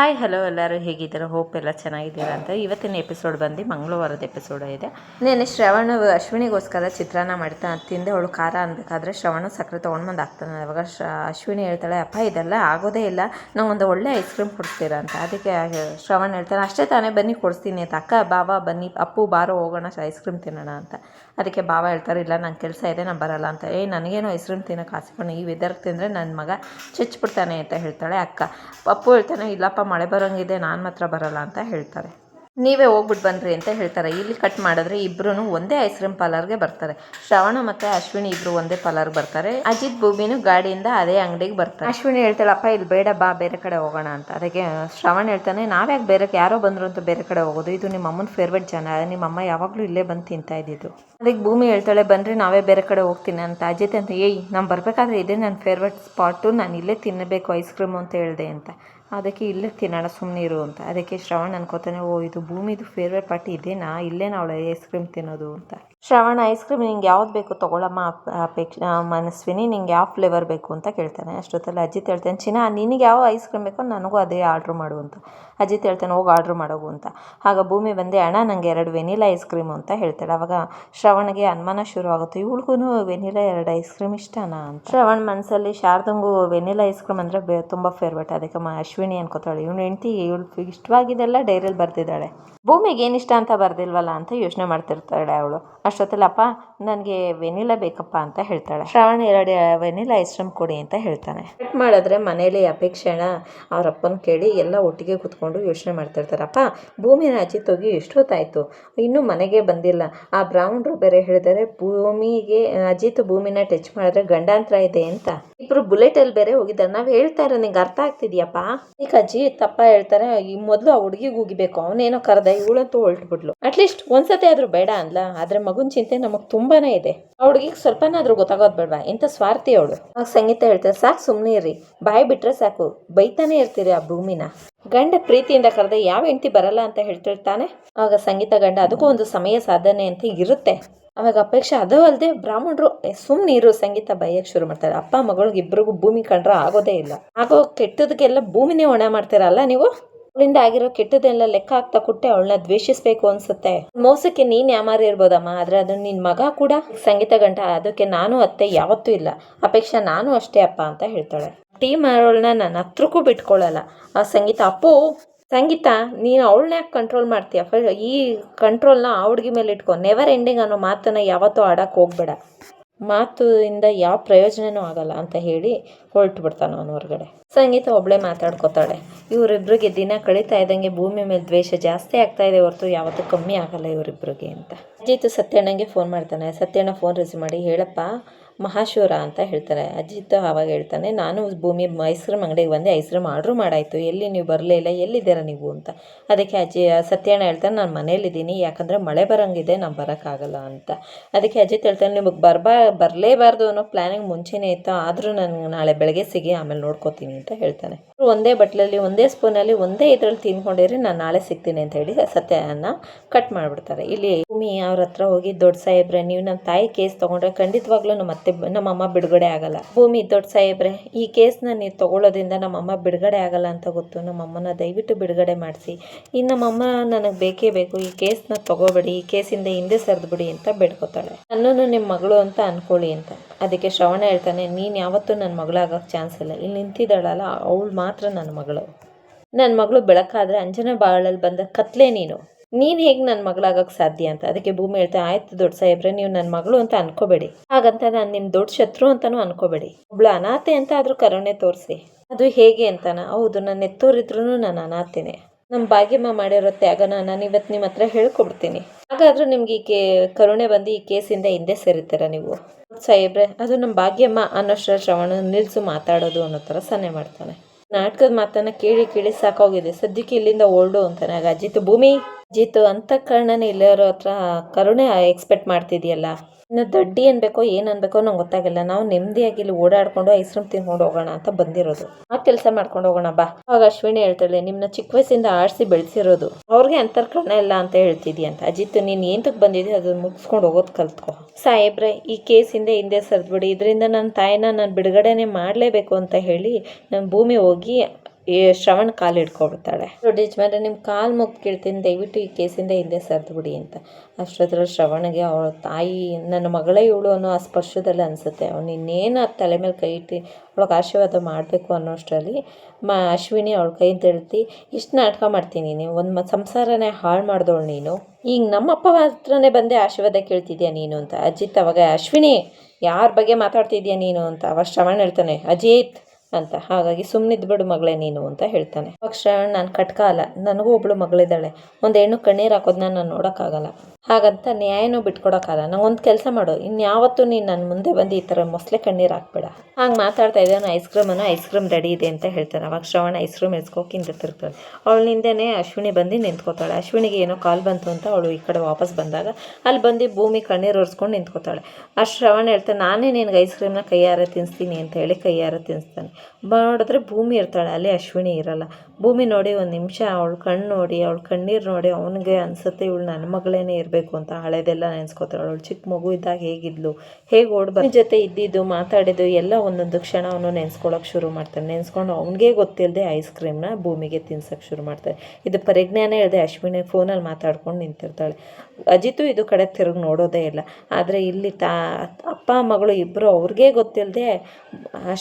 Hi, hello ಎಲ್ಲರೂ ಹೇಗಿದ್ದೀರಾ? Hope ಎಲ್ಲ ಚೆನ್ನಾಗಿದ್ದೀರಾ ಅಂತ. ಇವತ್ತಿನ ಎಪಿಸೋಡ್ ಬಂದು ಮಂಗಳವಾರದ ಎಪಿಸೋಡ್ ಇದೆ. ನೆನೆ ಶ್ರವಣ ಅಶ್ವಿನಿಗೋಸ್ಕರ ಚಿತ್ರಾನ್ನ ಮಾಡ್ತಾ ತಿಂದೆ. ಅವಳು ಖಾರ ಅನ್ಬೇಕಾದ್ರೆ ಶ್ರವಣ ಸಕ್ಕರೆ ತೊಗೊಂಡು ಬಂದು ಹಾಕ್ತಾನೆ. ಅವಾಗ ಶ ಅಶ್ವಿನಿ ಹೇಳ್ತಾಳೆ, ಅಪ್ಪ, ಇದೆಲ್ಲ ಆಗೋದೇ ಇಲ್ಲ. ಒಂದು ಒಳ್ಳೆ ಐಸ್ ಕ್ರೀಮ್ ಕೊಡ್ತೀರಾ ಅಂತ. ಅದಕ್ಕೆ ಶ್ರವಣ ಹೇಳ್ತಾನೆ, ಅಷ್ಟೇ ತಾನೇ, ಬನ್ನಿ ಕೊಡಿಸ್ತೀನಿ ಅಂತ. ಅಕ್ಕ ಬಾಬಾ ಬನ್ನಿ. ಅಪ್ಪು, ಬಾರೋ, ಹೋಗೋಣ ಐಸ್ ಕ್ರೀಮ್ ತಿನ್ನೋಣ ಅಂತ. ಅದಕ್ಕೆ ಬಾವ ಹೇಳ್ತಾರೆ, ಇಲ್ಲ, ನಂಗೆ ಕೆಲಸ ಇದೆ, ನಾನು ಬರಲ್ಲ ಅಂತ. ಏ ನನಗೇನು ಐಸ್ ಕ್ರೀಮ್ ತಿನ್ನೋಕೆ ಆಸೆಕೊಂಡು ಈ ವೆದರ್ಗೆ ತಿಂದರೆ ನನ್ನ ಮಗ ಚಚ್ಬಿಡ್ತಾನೆ ಅಂತ ಹೇಳ್ತಾಳೆ ಅಕ್ಕ. ಅಪ್ಪು ಹೇಳ್ತಾನೆ, ಇಲ್ಲಪ್ಪ ಮಳೆ ಬರೋಂಗಿದೆ, ನಾನು ಮಾತ್ರ ಬರಲ್ಲ ಅಂತ ಹೇಳ್ತಾರೆ. ನೀವೇ ಹೋಗ್ಬಿಟ್ಟು ಬನ್ನಿರಿ ಅಂತ ಹೇಳ್ತಾರೆ. ಇಲ್ಲಿ ಕಟ್ ಮಾಡಿದ್ರೆ ಇಬ್ಬರೂ ಒಂದೇ ಐಸ್ ಕ್ರೀಮ್ ಪಾರ್ಲರ್ಗೆ ಬರ್ತಾರೆ. ಶ್ರವಣ ಮತ್ತು ಅಶ್ವಿನಿ ಇಬ್ಬರು ಒಂದೇ ಪಾರ್ಲರ್ಗೆ ಬರ್ತಾರೆ. ಅಜಿತ್ ಭೂಮಿನೂ ಗಾಡಿಯಿಂದ ಅದೇ ಅಂಗಡಿಗೆ ಬರ್ತಾರೆ. ಅಶ್ವಿನಿ ಹೇಳ್ತಾಳಪ್ಪ ಇಲ್ಲಿ ಬೇಡ, ಬಾ, ಬೇರೆ ಕಡೆ ಹೋಗೋಣ ಅಂತ. ಅದಕ್ಕೆ ಶ್ರವಣ ಹೇಳ್ತಾನೆ, ನಾವ್ಯಾಕೆ ಬೇರೆ ಯಾರೋ ಬಂದರು ಅಂತ ಬೇರೆ ಕಡೆ ಹೋಗೋದು? ಇದು ನಿಮ್ಮ ಅಮ್ಮನ ಫೇವ್ರೇಟ್ ಜನ. ನಿಮ್ಮ ಅಮ್ಮ ಯಾವಾಗಲೂ ಇಲ್ಲೇ ಬಂದು ತಿಂತಾ ಇದ್ದಿದ್ದು. ಅದಕ್ಕೆ ಭೂಮಿ ಹೇಳ್ತಾಳೆ ಬನ್ನಿರಿ ನಾವೇ ಬೇರೆ ಕಡೆ ಹೋಗ್ತೀನಿ ಅಂತ. ಅಜಿತ್ ಅಂತ, ಏಯ್, ನಾನು ಬರಬೇಕಾದ್ರೆ ಇದೇ ನನ್ನ ಫೇವ್ರೇಟ್ ಸ್ಪಾಟು ನಾನು ಇಲ್ಲೇ ತಿನ್ನಬೇಕು ಐಸ್ ಕ್ರೀಮು ಅಂತ ಹೇಳಿದೆ ಅಂತ. ಅದಕ್ಕೆ ಇಲ್ಲೇ ತಿನ್ನೋಣ ಸುಮ್ಮನೆ ಇರು ಅಂತ. ಅದಕ್ಕೆ ಶ್ರವಣ್ ಅನ್ಕೋತಾನೆ, ಓ, ಇದು ಭೂಮಿದು ಫೇರ್ವೆಲ್ ಪಾರ್ಟಿ ಇದೇನಾ? ಇಲ್ಲೇ ಅವಳು ಐಸ್ ಕ್ರೀಮ್ ತಿನ್ನೋದು ಅಂತ. ಶ್ರವಣ ಐಸ್ ಕ್ರೀಮ್ ನಿಂಗೆ ಯಾವ್ದು ಬೇಕು ತೊಗೊಳಮ್ಮ? ಅಪೇಕ್ಷ ಮನಸ್ವಿನಿ, ನಿಂಗೆ ಯಾವ ಫ್ಲೇವರ್ ಬೇಕು ಅಂತ ಕೇಳ್ತಾನೆ. ಅಷ್ಟೊತ್ತಲ್ಲಿ ಅಜಿತ್ ಹೇಳ್ತೇನೆ, ಚಿನ್ನ, ನಿನಗೆ ಯಾವ ಐಸ್ ಕ್ರೀಮ್ ಬೇಕೋ ನನಗೂ ಅದೇ ಆರ್ಡ್ರ್ ಮಾಡು ಅಂತ. ಅಜಿತ್ ಹೇಳ್ತಾನೆ, ಹೋಗಿ ಆರ್ಡ್ರ್ ಮಾಡೋಗು ಅಂತ. ಆಗ ಭೂಮಿ ಬಂದೆ, ಅಣ್ಣ ನನಗೆ ಎರಡು ವೆನಿಲಾ ಐಸ್ ಕ್ರೀಮ್ ಅಂತ ಹೇಳ್ತಾಳೆ. ಅವಾಗ ಶ್ರವಣಗೆ ಅನುಮಾನ ಶುರು ಆಗುತ್ತೆ ಇವಳಿಗೂ ವೆನಿಲಾ ಎರಡು ಐಸ್ ಕ್ರೀಮ್ ಇಷ್ಟನಾ? ಅಂತ. ಶ್ರವಣ್ ಮನಸ್ಸಲ್ಲಿ ಶಾರದಂಗು ವೆನಿಲಾ ಐಸ್ ಕ್ರೀಮ್ ಅಂದರೆ ಬೇ ತುಂಬ ಫೇವ್ರೇಟ್ ಅದಕ್ಕೆ ಅಶ್ವಿನಿ ಅನ್ಕೋತಾಳೆ. ಇವನು ಹೆಂಡ್ತಿ, ಇವಳು ಇಷ್ಟವಾಗಿದ್ದೆಲ್ಲ ಡೈರಿಯಲ್ಲಿ ಬರ್ತಿದ್ದಾಳೆ ಭೂಮಿಗೆ ಏನಿಷ್ಟ ಅಂತ ಬರ್ದಿಲ್ವಲ್ಲ? ಅಂತ ಯೋಚನೆ ಮಾಡ್ತಿರ್ತಾಳೆ ಅವಳು. ಅಷ್ಟೊತ್ತಲ್ಲಿ ಅಪ್ಪ ನನಗೆ ವೆನಿಲಾ ಬೇಕಪ್ಪ ಅಂತ ಹೇಳ್ತಾಳೆ. ಶ್ರಾವಣ ಎರಡು ವೆನಿಲಾ ಐಸ್ ಕ್ರೀಮ್ ಕೊಡಿ ಅಂತ ಹೇಳ್ತಾನೆ. ಕಟ್ ಮಾಡಿದ್ರೆ ಮನೇಲಿ ಅಪೇಕ್ಷೆನಾ ಅವ್ರ ಅಪ್ಪನ ಕೇಳಿ ಎಲ್ಲ ಒಟ್ಟಿಗೆ ಕೂತ್ಕೊಂಡು ಯೋಚನೆ ಮಾಡ್ತಿರ್ತಾರಪ್ಪ ಭೂಮಿ ಭೂಮಿನ ಆಚೆ ತೊಗಿ ಎಷ್ಟೊತ್ತಾಯ್ತು ಇನ್ನೂ ಮನೆಗೆ ಬಂದಿಲ್ಲ. ಆ ಬ್ರಾಹ್ಮಣರು ಬೇರೆ ಹೇಳಿದರೆ ಭೂಮಿಗೆ, ಅಜಿತ್ ಭೂಮಿನ ಟಚ್ ಮಾಡಿದ್ರೆ ಗಂಡಾಂತರ ಇದೆ ಅಂತ. ಇಬ್ರು ಬುಲೆಟ್ ಅಲ್ಲಿ ಬೇರೆ ಹೋಗಿದ್ದಾರೆ, ನಾವು ಹೇಳ್ತಾ ಇರೋ ನಿಂಗೆ ಅರ್ಥ ಆಗ್ತಿದ್ಯಪ್ಪ? ಈಗ ಅಜ್ಜಿ ತಪ್ಪ ಹೇಳ್ತಾರೆ, ಈ ಮೊದಲು ಆ ಹುಡುಗಿಗೆ ಹೋಗಿಬೇಕು ಅವನೇನೋ ಕರೆದ, ಇವಳಂತೂ ಹೊಲ್ಟ್ಬಿಡ್ಲು ಅಟ್ಲೀಸ್ಟ್ ಒಂದ್ಸತಿ ಆದ್ರೂ ಬೇಡ ಅನ್ಲ ಆದ್ರೆ ಮಗುನ್ ಚಿಂತೆ ನಮಗ್ ತುಂಬಾನೇ ಇದೆ. ಅವಳಿಗೆ ಸ್ವಲ್ಪನಾದ್ರೂ ಗೊತ್ತಾಗೋದು ಬೇಡವಾ? ಎಂತ ಸ್ವಾರ್ಥಿ ಅವಳು? ಆಗ ಸಂಗೀತ ಹೇಳ್ತಾರೆ, ಸಾಕು ಸುಮ್ಮನೆ ಇರ್ರಿ. ಬಾಯಿ ಬಿಟ್ರೆ ಸಾಕು. ಬೈತಾನೆ ಇರ್ತೀರಿ ಆ ಭೂಮಿನ. ಗಂಡ ಪ್ರೀತಿಯಿಂದ ಕರೆದ ಯಾವ ಹೆಂಡತಿ ಬರಲ್ಲ ಅಂತ ಹೇಳ್ತಿರ್ತಾನೆ. ಆಗ ಸಂಗೀತ ಗಂಡ ಅದಕ್ಕೂ ಒಂದು ಸಮಯ ಸಾಧನೆ ಅಂತ ಇರುತ್ತೆ. ಅವಾಗ ಅಪೇಕ್ಷೆ ಅದೂ ಅಲ್ಲದೆ ಬ್ರಾಹ್ಮಣರು ಸುಮ್ಮನೆ ಸಂಗೀತ ಬೈಯಕ್ಕೆ ಶುರು ಮಾಡ್ತಾರೆ. ಅಪ್ಪ ಮಗಳಿಗೆ ಇಬ್ಬರಿಗೂ ಭೂಮಿ ಕಂಡ್ರೆ ಆಗೋದೇ ಇಲ್ಲ. ಆಗೋ ಕೆಟ್ಟದಕ್ಕೆಲ್ಲ ಭೂಮಿನೇ ಒಣ ಮಾಡ್ತೀರಲ್ಲ ನೀವು? ಅವಳಿಂದ ಆಗಿರೋ ಕೆಟ್ಟದೆಲ್ಲ ಲೆಕ್ಕ ಹಾಕ್ತಾ ಕೊಟ್ಟೆ ಅವಳನ್ನ ದ್ವೇಷಿಸ್ಬೇಕು ಅನ್ಸುತ್ತೆ. ಮೋಸಕ್ಕೆ ನೀನ್ ಯಾಮಾರಿ ಇರ್ಬೋದಮ್ಮ, ಆದ್ರೆ ಅದು ನಿನ್ ಮಗ ಕೂಡ ಸಂಗೀತ ಗಂಟ, ಅದಕ್ಕೆ ನಾನು ಅತ್ತೆ ಯಾವತ್ತೂ ಇಲ್ಲ. ಅಪೇಕ್ಷೆ ನಾನು ಅಷ್ಟೇ ಅಪ್ಪ ಅಂತ ಹೇಳ್ತಾಳೆ. ಟೀ ಅವಳನ್ನ ನನ್ನ ಹತ್ರಕ್ಕೂ ಬಿಟ್ಕೊಳ್ಳಲ್ಲ ಆ ಸಂಗೀತ, ಅಪ್ಪು, ಸಂಗೀತ, ನೀನು ಅವಳನ್ನ ಯಾಕೆ ಕಂಟ್ರೋಲ್ ಮಾಡ್ತೀಯ? ಫ ಈ ಕಂಟ್ರೋಲ್ನ ಆ ಹುಡುಗಿ ಮೇಲೆ ಇಟ್ಕೊ. ನೆವರ್ ಎಂಡಿಂಗ್ ಅನ್ನೋ ಮಾತನ್ನು ಯಾವತ್ತೂ ಆಡಕ್ಕೆ ಹೋಗ್ಬೇಡ. ಮಾತಿಂದ ಯಾವ ಪ್ರಯೋಜನವೂ ಆಗಲ್ಲ ಅಂತ ಹೇಳಿ ಹೊರಟು ಬಿಡ್ತಾನೆ ಅವನು ಹೊರಗಡೆ. ಸಂಗೀತ ಒಬ್ಳೆ ಮಾತಾಡ್ಕೋತಾಳೆ. ಇವರಿಬ್ಬರಿಗೆ ದಿನ ಕಳೀತಾ ಇದ್ದಂಗೆ ಭೂಮಿ ಮೇಲೆ ದ್ವೇಷ ಜಾಸ್ತಿ ಆಗ್ತಾ ಇದೆ ಹೊರತು ಯಾವತ್ತೂ ಕಮ್ಮಿ ಆಗಲ್ಲ ಇವರಿಬ್ಬರಿಗೆ ಅಂತ. ಅಜಿತ್ ಸತ್ಯಣ್ಣಂಗೆ ಫೋನ್ ಮಾಡ್ತಾನೆ. ಸತ್ಯಣ್ಣ ಫೋನ್ ರಿಸೀವ್ ಮಾಡಿ, ಹೇಳಪ್ಪ ಮಹಾಶಿವರ ಅಂತ ಹೇಳ್ತಾರೆ. ಅಜಿತ್ ಆವಾಗ ಹೇಳ್ತಾನೆ, ನಾನು ಭೂಮಿ ಐಸ್ ಕ್ರೀಮ್ ಅಂಗಡಿಗೆ ಬಂದೆ ಐಸ್ ಕ್ರೀಮ್ ಆರ್ಡ್ರ್ ಮಾಡಾಯಿತು. ಎಲ್ಲಿ ನೀವು ಬರಲೇ ಇಲ್ಲ, ಎಲ್ಲಿದ್ದೀರಾ ನೀವು? ಅಂತ. ಅದಕ್ಕೆ ಅಜಿ ಸತ್ಯಣ್ಣ ಹೇಳ್ತಾನೆ, ನಾನು ಮನೇಲಿದ್ದೀನಿ ಯಾಕಂದರೆ ಮಳೆ ಬರೋಂಗಿದೆ, ನಾನು ಬರೋಕ್ಕಾಗಲ್ಲ ಅಂತ. ಅದಕ್ಕೆ ಅಜಿತ್ ಹೇಳ್ತಾನೆ, ನಿಮಗೆ ಬರ್ಬಾ, ಬರಲೇಬಾರ್ದು ಅನ್ನೋ ಪ್ಲ್ಯಾನಿಂಗ್ ಮುಂಚೆನೇ ಇತ್ತು, ಆದರೂ ನಾನು ನಾಳೆ ಬೆಳಗ್ಗೆ ಸಿಗಿ, ಆಮೇಲೆ ನೋಡ್ಕೋತೀನಿ ಅಂತ ಹೇಳ್ತಾನೆ. ಒಂದೇ ಬಟ್ಲಲ್ಲಿ, ಒಂದೇ ಸ್ಪೂನಲ್ಲಿ ಒಂದೇ ಇದರಲ್ಲಿ ತಿನ್ಕೊಂಡಿರಿ ನಾನು ನಾಳೆ ಸಿಗ್ತೀನಿ ಅಂತ ಹೇಳಿ ಸತ್ಯನ ಕಟ್ ಮಾಡಿಬಿಡ್ತಾರೆ. ಇಲ್ಲಿ ಭೂಮಿ ಅವ್ರ ಹತ್ರ ಹೋಗಿ, ದೊಡ್ಡ ಸಾಹೇಬ್ರೆ, ನೀವು ನಮ್ಮ ತಾಯಿ ಕೇಸ್ ತೊಗೊಂಡ್ರೆ ಖಂಡಿತವಾಗ್ಲೂ ನಮ್ಮ ಅತ್ತೆ ನಮ್ಮಮ್ಮ ಬಿಡುಗಡೆ ಆಗಲ್ಲ. ಭೂಮಿ, ದೊಡ್ಡ ಸಾಹೇಬ್ರೆ, ಈ ಕೇಸ್ನ ನೀವು ತೊಗೊಳ್ಳೋದ್ರಿಂದ ನಮ್ಮಮ್ಮ ಬಿಡುಗಡೆ ಆಗಲ್ಲ ಅಂತ ಗೊತ್ತು. ನಮ್ಮಮ್ಮನ ದಯವಿಟ್ಟು ಬಿಡುಗಡೆ ಮಾಡಿಸಿ. ಇನ್ನು ನಮ್ಮಮ್ಮ ನನಗೆ ಬೇಕೇ ಬೇಕು. ಈ ಕೇಸ್ನ ತಗೋಬೇಡಿ, ಈ ಕೇಸಿಂದ ಹಿಂದೆ ಸರಿದ್ಬಿಡಿ ಅಂತ ಬೇಡ್ಕೋತಾಳೆ. ನನ್ನೂ ನಿಮ್ಮ ಮಗಳು ಅಂತ ಅನ್ಕೊಳ್ಳಿ ಅಂತ. ಅದಕ್ಕೆ ಶ್ರವಣ ಹೇಳ್ತಾನೆ, ನೀನು ಯಾವತ್ತೂ ನನ್ನ ಮಗಳಾಗೋಕ್ಕೆ ಚಾನ್ಸ್ ಇಲ್ಲ. ಇಲ್ಲಿ ನಿಂತಿದ್ದಾಳಲ್ಲ, ಅವಳು ಮಾತ್ರ ನನ್ನ ಮಗಳು. ನನ್ನ ಮಗಳು ಬೆಳಕಾದ್ರೆ ಅಂಜನ ಬಾಳಲ್ಲಿ ಬಂದ ಕತ್ಲೆ ನೀನು. ನೀನು ಹೇಗೆ ನನ್ನ ಮಗಳಾಗೋಕ್ಕೆ ಸಾಧ್ಯ ಅಂತ? ಅದಕ್ಕೆ ಭೂಮಿ ಹೇಳ್ತಾ ಆಯ್ತು ದೊಡ್ಡ ಸಾಹೇಬ್ರೆ, ನೀವು ನನ್ನ ಮಗಳು ಅಂತ ಅನ್ಕೋಬೇಡಿ. ಹಾಗಂತ ನಾನು ನಿಮ್ಮ ದೊಡ್ಡ ಶತ್ರು ಅಂತಲೂ ಅನ್ಕೋಬೇಡಿ. ಒಬ್ಳು ಅನಾಥೆ ಅಂತ ಆದರೂ ಕರುಣೆ ತೋರಿಸಿ. ಅದು ಹೇಗೆ ಅಂತಾನ? ಹೌದು ನನ್ನ ಎತ್ತೋರಿದ್ರು ನಾನು ಅನಾಥೆನೆ. ನಮ್ಮ ಭಾಗ್ಯಮ್ಮ ಮಾಡಿರೋ ತ್ಯಾಗನ ನಾನು ಇವತ್ತು ನಿಮ್ಮ ಹತ್ರ ಹೇಳ್ಕೊಬಿಡ್ತೀನಿ. ಹಾಗಾದರೂ ನಿಮ್ಗೆ ಈ ಕೇ ಕರುಣೆ ಬಂದು ಈ ಕೇಸಿಂದ ಹಿಂದೆ ಸೇರಿತೀರ ನೀವು? ಸಾಹೇಬ್ರೆ, ಅದು ನಮ್ಮ ಭಾಗ್ಯಮ್ಮ ಅನ್ನೋಷ್ಟರ ಶ್ರವಣ ನಿಲ್ಲಿಸು ಮಾತಾಡೋದು ಅನ್ನೋ ಥರ ಸನ್ನೆ ಮಾಡ್ತಾನೆ. ನಾಟಕದ ಮಾತನ್ನ ಕೇಳಿ ಕೇಳಿ ಸಾಕೋಗಿದೆ. ಸದ್ಯಕ್ಕೆ ಇಲ್ಲಿಂದ ಓಲ್ಡು ಅಂತಾನೆ. ಆಗ ಅಜಿತ್, ಭೂಮಿ, ಅಜಿತ್ ಕಾರಣನೇ ಇಲ್ಲಿರೋ ಹತ್ರ ಕರುಣೆ ಎಕ್ಸ್ಪೆಕ್ಟ್ ಮಾಡ್ತಿದ್ಯಲ್ಲ? ಇನ್ನು ದಡ್ಡಿ ಅನ್ಬೇಕೋ ಏನು ಅನ್ಬೇಕೋ ನಂಗೆ ಗೊತ್ತಾಗಿಲ್ಲ. ನಾವು ನೆಮ್ಮದಿಯಾಗಿ ಇಲ್ಲಿ ಓಡಾಡ್ಕೊಂಡು ಐಸ್ ಕ್ರೀಮ್ ತಿನ್ಕೊಂಡು ಹೋಗೋಣ ಅಂತ ಬಂದಿರೋದು. ಆ ಕೆಲಸ ಮಾಡ್ಕೊಂಡು ಹೋಗೋಣ ಬಾ. ಅವಾಗ ಅಶ್ವಿನಿ ಹೇಳ್ತಾಳೆ ನಿಮ್ಮನ್ನ ಚಿಕ್ಕ ವಯಸ್ಸಿಂದ ಆಡಿಸಿ ಬೆಳೆಸಿರೋದು. ಅವ್ರಿಗೆ ಅಂತರ್ಕರಣ ಇಲ್ಲ ಅಂತ ಹೇಳ್ತಿದ್ಯ ಅಂತ. ಅಜಿತ್, ನೀನು ಏಂತಕ್ಕೆ ಬಂದಿದ್ದೆ ಅದನ್ನ ಮುಗಿಸ್ಕೊಂಡು ಹೋಗೋದು ಕಲ್ತ್ಕೊ. ಸಾಹೇಬ್ರೆ, ಈ ಕೇಸಿಂದ ಹಿಂದೆ ಸರಿದ್ಬಿಡಿ. ಇದರಿಂದ ನನ್ನ ತಾಯಿನ ನಾನು ಬಿಡುಗಡೆನೆ ಮಾಡಲೇಬೇಕು ಅಂತ ಹೇಳಿ ನನ್ನ ಭೂಮಿ ಹೋಗಿ ಶ್ರವಣ್ ಕಾಲು ಹಿಡ್ಕೊಬಿಡ್ತಾಳೆ. ನೋಡಿ ಯಜಮಾನ್ರೆ ನಿಮ್ಮ ಕಾಲು ಮುಗ್ ಕೇಳ್ತೀನಿ. ದಯವಿಟ್ಟು ಈ ಕೇಸಿಂದ ಹಿಂದೆ ಬಿಡಿ ಅಂತ. ಅಷ್ಟೊತ್ತರ ಶ್ರವಣಗೆ ಅವಳ ತಾಯಿ, ನನ್ನ ಮಗಳೇ ಇವಳು ಅನ್ನೋ ಆ ಸ್ಪರ್ಶದಲ್ಲಿ ಅನಿಸುತ್ತೆ. ಅವನು ಇನ್ನೇನು ತಲೆ ಮೇಲೆ ಕೈ ಇಟ್ಟು ಅವಳಿಗೆ ಆಶೀರ್ವಾದ ಮಾಡಬೇಕು ಅನ್ನೋಷ್ಟರಲ್ಲಿ ಮ, ಅಶ್ವಿನಿ ಅವಳ ಕೈ ತೆಳ್ತಿ ಇಷ್ಟು ನಾಟಕ ಮಾಡ್ತೀನಿ ನೀನು. ಒಂದು ಸಂಸಾರನೇ ಹಾಳು ಮಾಡಿದವಳು ನೀನು. ಈಗ ನಮ್ಮಪ್ಪ ಹತ್ರನೇ ಬಂದೆ ಆಶೀರ್ವಾದ ಕೇಳ್ತಿದ್ಯಾ ನೀನು? ಅಂತ. ಅಜಿತ್, ಅವಾಗ ಅಶ್ವಿನಿ, ಯಾರ ಬಗ್ಗೆ ಮಾತಾಡ್ತಿದ್ಯಾ ನೀನು? ಅಂತ. ಅವಾಗ ಶ್ರವಣ್ ಹೇಳ್ತಾನೆ, ಅಜಿತ್ ಅಂತ. ಹಾಗಾಗಿ ಸುಮ್ಮನಿದ್ಬಿಡು ಮಗಳೇ ನೀನು ಅಂತ ಹೇಳ್ತಾನೆ. ಪಕ್ಷ, ನಾನು ಕಟ್ಕ ಅಲ್ಲ. ನನಗೂ ಒಬ್ಬಳು ಮಗಳಿದ್ದಾಳೆ. ಒಂದು ಹೆಣ್ಣು ಕಣ್ಣೀರು ಹಾಕೋದನ್ನ ನಾನು ನೋಡೋಕ್ಕಾಗಲ್ಲ. ಹಾಗಂತ ನ್ಯಾಯನೂ ಬಿಟ್ಕೊಡೋಕ್ಕಾಗಲ್ಲ. ನಂಗೆ ಒಂದು ಕೆಲಸ ಮಾಡು. ಇನ್ಯಾವತ್ತೂ ನೀನು ನನ್ನ ಮುಂದೆ ಬಂದು ಈ ಥರ ಮೊಸಳೆ ಕಣ್ಣೀರು ಹಾಕ್ಬೇಡ. ಹಾಗೆ ಮಾತಾಡ್ತಾ ಇದ್ದಾನೆ ಐಸ್ ಕ್ರೀಮನ್ನು ಐಸ್ ಕ್ರೀಮ್ ರೆಡಿ ಇದೆ ಅಂತ ಹೇಳ್ತಾನೆ ಅವಾಗ ಶ್ರವಣ ಐಸ್ ಕ್ರೀಮ್ ಎಸ್ಕೋಕಿಂತ ತಿರ್ತಾಳೆ ಅವಳಿಂದನೇ ಅಶ್ವಿನಿ ಬಂದು ನಿಂತ್ಕೋತಾಳೆ. ಅಶ್ವಿನಿಗೆ ಏನೋ ಕಾಲ್ ಬಂತು ಅಂತ ಅವಳು ಈ ಕಡೆ ವಾಪಸ್ ಬಂದಾಗ ಅಲ್ಲಿ ಬಂದು ಭೂಮಿ ಕಣ್ಣೀರು ಒರೆಸ್ಕೊಂಡು ನಿಂತ್ಕೋತಾಳೆ. ಆ ಶ್ರವಣ ಹೇಳ್ತಾನೆ ನಾನೇ ನಿನಗೆ ಐಸ್ ಕ್ರೀಮ್ನ ಕೈಯಾರ ತಿನ್ನಿಸ್ತೀನಿ ಅಂತ ಹೇಳಿ ಕೈಯಾರ ತಿನ್ನಿಸ್ತಾನೆ ನೋಡಿದ್ರೆ ಭೂಮಿ ಇರ್ತಾಳೆ, ಅಲ್ಲಿ ಅಶ್ವಿನಿ ಇರಲ್ಲ. ಭೂಮಿ ನೋಡಿ ಒಂದು ನಿಮಿಷ, ಅವಳು ಕಣ್ಣು ನೋಡಿ, ಅವಳು ಕಣ್ಣೀರು ನೋಡಿ, ಅವನಿಗೆ ಅನಿಸುತ್ತೆ, ಇವಳು ನನ್ನ ಮಗಳೇನೇ ಇರಬೇಕು ಅಂತ ಹಳೆದೆಲ್ಲ ನೆನೆಸ್ಕೋತಾಳೆ ಅವಳು ಚಿಕ್ಕ ಮಗು ಇದ್ದಾಗ ಹೇಗಿದ್ಲು, ಹೇಗೆ ಓಡ್ಬ ಜೊತೆ ಇದ್ದಿದ್ದು, ಮಾತಾಡಿದ್ದು, ಎಲ್ಲ ಒಂದೊಂದು ಕ್ಷಣ ಅವನು ಶುರು ಮಾಡ್ತಾನೆ ನೆನೆಸ್ಕೊಂಡು ಅವನಿಗೆ ಗೊತ್ತಿಲ್ಲದೆ ಐಸ್ ಕ್ರೀಮ್ನ ಭೂಮಿಗೆ ತಿನ್ಸೋಕೆ ಶುರು ಮಾಡ್ತಾರೆ. ಇದು ಪರಿಜ್ಞಾನ ಹೇಳ್ದೆ ಅಶ್ವಿನಿ ಫೋನಲ್ಲಿ ಮಾತಾಡ್ಕೊಂಡು ನಿಂತಿರ್ತಾಳೆ. ಅಜಿತು ಇದು ಕಡೆ ತಿರುಗಿ ನೋಡೋದೇ ಇಲ್ಲ. ಆದರೆ ಇಲ್ಲಿ ತಾ, ಅಪ್ಪ, ಮಗಳು ಇಬ್ಬರು ಅವ್ರಿಗೆ ಗೊತ್ತಿಲ್ಲದೆ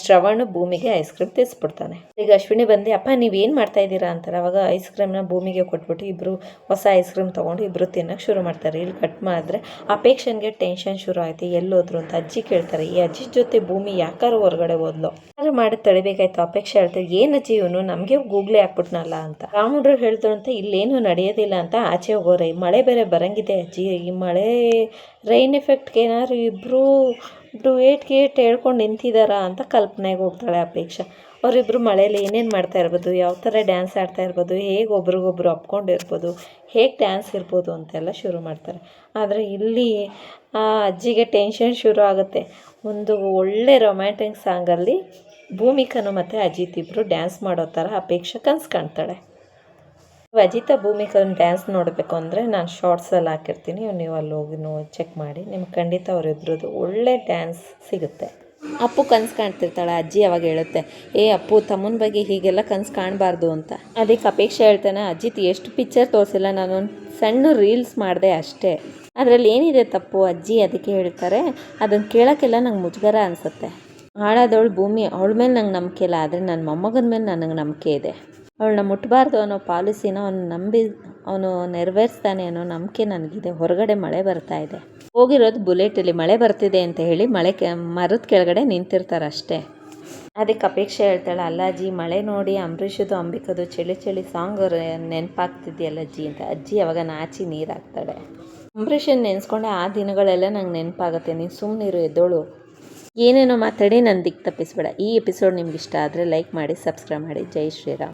ಶ್ರವಣ ಭೂಮಿಗೆ ಐಸ್ ಕ್ರೀಮ್ ತಿನ್ಸ್ಬಿಡ್ತಾನೆ. ಈಗ ಅಶ್ವಿನಿ ಬಂದು ಅಪ್ಪ ನೀವೇನು ಮಾಡ್ತಾ ಇದ್ದೀರಾ? ಅಂತಾರೆ. ಅವಾಗ ಐಸ್ ಕ್ರೀಮ್ನ ಭೂಮಿಗೆ ಕೊಟ್ಬಿಟ್ಟು ಇಬ್ಬರು ಹೊಸ ಐಸ್ ಕ್ರೀಮ್ ತೊಗೊಂಡು ಇಬ್ಬರು ತಿನ್ನೋಕೆ ಶುರು ಮಾಡ್ತಾರೆ. ಇಲ್ಲಿ ಕಟ್ ಮಾಡಿದ್ರೆ ಅಪೇಕ್ಷನ್ಗೆ ಟೆನ್ಷನ್ ಶುರು ಆಯಿತು. ಎಲ್ಲೋದ್ರು ಅಂತ ಅಜ್ಜಿ ಕೇಳ್ತಾರೆ, ಈ ಅಜ್ಜಿ ಜೊತೆ ಭೂಮಿ ಯಾಕಾರು ಹೊರಗಡೆ ಹೋದ್ಲು? ಯಾರು ಮಾಡಿ ತಳಿಬೇಕಾಯ್ತು ಅಪೇಕ್ಷೆ ಹೇಳ್ತಾರೆ ಏನು ಅಜ್ಜಿ ಇವನು? ನಮಗೆ ಗೂಗ್ಲಿ ಹಾಕ್ಬಿಟ್ನಲ್ಲ ಅಂತ. ರಾಮುಡ್ರು ಹೇಳಿದ್ರು ಅಂತ ಇಲ್ಲೇನು ನಡೆಯೋದಿಲ್ಲ ಅಂತ ಆಚೆ ಹೋಗೋರೆ. ಮಳೆ ಬೇರೆ ಬರಂಗಿದೆ ಅಜ್ಜಿ. ಈ ಮಳೆ ರೈನ್ ಎಫೆಕ್ಟ್ಗೆ ಏನಾದ್ರು ಇಬ್ಬರು ಡುಯೇಟ್ ಗೇಟ್ ಹೇಳ್ಕೊಂಡು ನಿಂತಿದ್ದಾರಾ ಅಂತ ಕಲ್ಪನೆಗೆ ಹೋಗ್ತಾಳೆ ಅಪೇಕ್ಷೆ. ಅವರಿಬ್ಬರು ಮಳೆಯಲ್ಲಿ ಏನೇನು ಮಾಡ್ತಾ ಇರ್ಬೋದು, ಯಾವ ಥರ ಡ್ಯಾನ್ಸ್ ಆಡ್ತಾ ಇರ್ಬೋದು, ಹೇಗೆ ಒಬ್ರಿಗೊಬ್ರು ಅಪ್ಕೊಂಡಿರ್ಬೋದು ಹೇಗೆ ಡ್ಯಾನ್ಸ್ ಇರ್ಬೋದು ಅಂತೆಲ್ಲ ಶುರು ಮಾಡ್ತಾರೆ. ಆದರೆ ಇಲ್ಲಿ ಆ ಅಜ್ಜಿಗೆ ಟೆನ್ಷನ್ ಶುರು ಆಗುತ್ತೆ. ಒಂದು ಒಳ್ಳೆ ರೊಮ್ಯಾಂಟಿಕ್ ಸಾಂಗಲ್ಲಿ ಭೂಮಿಕನು ಮತ್ತು ಅಜಿತ್ ಇಬ್ಬರು ಡ್ಯಾನ್ಸ್ ಮಾಡೋ ಥರ ಅಪೇಕ್ಷೆ ಕನ್ಸು ಕಾಣ್ತಾಳೆ. ಅಜಿತ ಭೂಮಿಕನ್ ಡ್ಯಾನ್ಸ್ ನೋಡಬೇಕು ಅಂದರೆ ನಾನು ಶಾರ್ಟ್ಸಲ್ಲಿ ಹಾಕಿರ್ತೀನಿ. ನೀವು ಅಲ್ಲಿ ಹೋಗಿ ನೋ ಚೆಕ್ ಮಾಡಿ. ನಿಮ್ಗೆ ಖಂಡಿತ ಅವರಿಬ್ರದ್ದು ಒಳ್ಳೆ ಡ್ಯಾನ್ಸ್ ಸಿಗುತ್ತೆ. ಅಪ್ಪು ಕನ್ಸು ಕಾಣ್ತಿರ್ತಾಳೆ, ಅಜ್ಜಿ ಅವಾಗ ಹೇಳುತ್ತೆ, ಏ ಅಪ್ಪು, ತಮ್ಮನ ಬಗ್ಗೆ ಹೀಗೆಲ್ಲ ಕನ್ಸು ಕಾಣಬಾರ್ದು ಅಂತ. ಅದಕ್ಕೆ ಅಪೇಕ್ಷೆ ಹೇಳ್ತಾನೆ ಅಜಿತ್ ಎಷ್ಟು ಪಿಕ್ಚರ್ ತೋರಿಸಿಲ್ಲ ನಾನು ಸಣ್ಣ ರೀಲ್ಸ್ ಮಾಡಿದೆ ಅಷ್ಟೇ. ಅದರಲ್ಲಿ ಏನಿದೆ ತಪ್ಪು? ಅಜ್ಜಿ ಅದಕ್ಕೆ ಹೇಳ್ತಾರೆ ಅದನ್ನು ಕೇಳೋಕ್ಕೆಲ್ಲ ನಂಗೆ ಮುಜುಗರ ಅನಿಸುತ್ತೆ. ಹಾಳಾದವಳು ಭೂಮಿ, ಅವಳ ಮೇಲೆ ನಂಗೆ ನಂಬಿಕೆ ಇಲ್ಲ, ಆದರೆ ನನ್ನ ಮೊಮ್ಮಗನ ಮೇಲೆ ನನಗೆ ನಂಬಿಕೆ ಇದೆ. ಅವಳನ್ನ ಮುಟ್ಟಬಾರ್ದು ಅನ್ನೋ ಪಾಲಿಸಿನ ಅವನು ನಂಬಿ, ಅವನು ನೆರವೇರಿಸ್ತಾನೆ ಅನ್ನೋ ನಂಬಿಕೆ ನನಗಿದೆ. ಹೊರಗಡೆ ಮಳೆ ಬರ್ತಾ ಇದೆ. ಹೋಗಿರೋದು ಬುಲೆಟಲ್ಲಿ. ಮಳೆ ಬರ್ತಿದೆ ಅಂತ ಹೇಳಿ ಮಳೆ ಕೆ, ಮರದ ಕೆಳಗಡೆ ನಿಂತಿರ್ತಾರೆ ಅಷ್ಟೇ. ಅದಕ್ಕೆ ಅಪೇಕ್ಷೆ ಹೇಳ್ತಾಳೆ ಅಲ್ಲ ಅಜ್ಜಿ ಮಳೆ ನೋಡಿ ಅಂಬರೀಷದು, ಅಂಬಿಕದು ಚಳಿ ಚಳಿ ಸಾಂಗ್ ನೆನಪಾಗ್ತಿದೆಯಲ್ಲ ಅಜ್ಜಿ ಅಂತ. ಅಜ್ಜಿ ಅವಾಗ ನಾಚಿ ನೀರು ಹಾಕ್ತಾಳೆ ಅಂಬರೀಷನ್ ನೆನೆಸ್ಕೊಂಡೆ, ಆ ದಿನಗಳೆಲ್ಲ ನಂಗೆ ನೆನಪಾಗುತ್ತೆ. ನೀನು ಸುಮ್ಮನಿರು ಎದ್ದೋಳು. ಏನೇನೋ ಮಾತಾಡಿ ನನ್ನ ದಿಕ್ಕು ತಪ್ಪಿಸ್ಬೇಡ ಈ ಎಪಿಸೋಡ್ ನಿಮ್ಗೆ ಇಷ್ಟ ಆದರೆ ಲೈಕ್ ಮಾಡಿ, ಸಬ್ಸ್ಕ್ರೈಬ್ ಮಾಡಿ. ಜೈ ಶ್ರೀರಾಮ್.